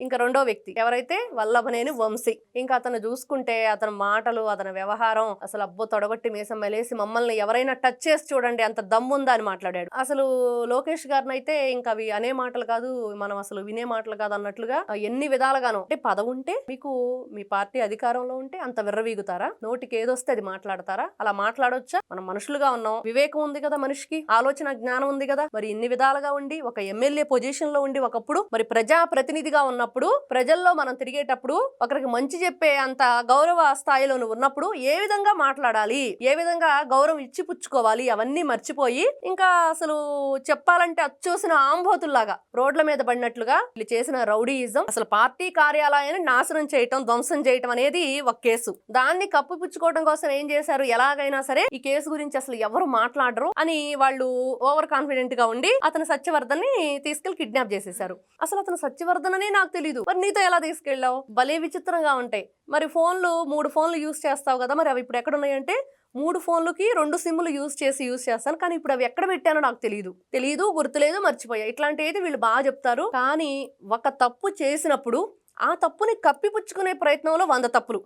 ఇంకా రెండో వ్యక్తి. ఎవరైతే వల్లభనేని వంశీ. ఇంకా అతను చూసుకుంటే అతని మాటలు అతని వ్యవహారం అసలు అబ్బో తొడగొట్టి మీసం మెలేసి మమ్మల్ని ఎవరైనా టచ్ చేసి చూడండి అంత దమ్ముందా అని మాట్లాడాడు. అసలు లోకేష్ గారిని అయితే ఇంకా అవి అనే మాటలు కాదు మనం అసలు వినే మాటలు కాదు అన్నట్లుగా ఎన్ని విధాలుగాను. అంటే పదవి ఉంటే మీకు మీ పార్టీ అధికారంలో ఉంటే అంత విర్రవీగుతారా? నోటికి ఏదొస్తే అది మాట్లాడతారా? అలా మాట్లాడొచ్చా? మనం మనుషులుగా ఉన్నాం. వివేకం ఉంది కదా మనిషికి ఆలోచన జ్ఞానం ఉంది కదా. మరి ఇన్ని విధాలుగా ఉండి ఒక ఎమ్మెల్యే పొజిషన్లో ఉండి ఒకప్పుడు మరి ప్రజా ప్రతినిధిగా ఉన్న ఉన్నప్పుడు ప్రజల్లో మనం తిరిగేటప్పుడు ఒకరికి మంచి చెప్పే అంత గౌరవ స్థాయిలో ఉన్నప్పుడు ఏ విధంగా మాట్లాడాలి? ఏ విధంగా గౌరవం ఇచ్చి పుచ్చుకోవాలి? అవన్నీ మర్చిపోయి ఇంకా అసలు చెప్పాలంటే అచ్చోసిన ఆంబోతుల్లాగా రోడ్ల మీద పడినట్లుగా వీళ్ళు చేసిన రౌడీయిజం అసలు పార్టీ కార్యాలయాన్ని నాశనం చేయటం ధ్వంసం చేయటం అనేది ఒక కేసు. దాన్ని కప్పిపుచ్చుకోవడం కోసం ఏం చేశారు? ఎలాగైనా సరే ఈ కేసు గురించి అసలు ఎవరు మాట్లాడరు అని వాళ్ళు ఓవర్ కాన్ఫిడెంట్గా ఉండి అతను సత్యవర్ధన్ని తీసుకెళ్ళి కిడ్నాప్ చేసేసారు అసలు అతను సత్యవర్ధన్ అనే నాకు తెలియదు మరి నీతో ఎలా తీసుకెళ్ళావు? భలే విచిత్రంగా ఉంటాయి. మరి ఫోన్లు మూడు ఫోన్లు యూస్ చేస్తావు కదా మరి అవి ఇప్పుడు ఎక్కడ ఉన్నాయంటే మూడు ఫోన్లకి రెండు సిమ్లు యూజ్ చేసి యూజ్ చేస్తాను. కానీ ఇప్పుడు అవి ఎక్కడ పెట్టానో నాకు తెలియదు తెలియదు గుర్తులేదు మర్చిపోయా. ఇట్లాంటి అయితే వీళ్ళు బాగా చెప్తారు. కానీ ఒక తప్పు చేసినప్పుడు ఆ తప్పుని కప్పిపుచ్చుకునే ప్రయత్నంలో వంద తప్పులు.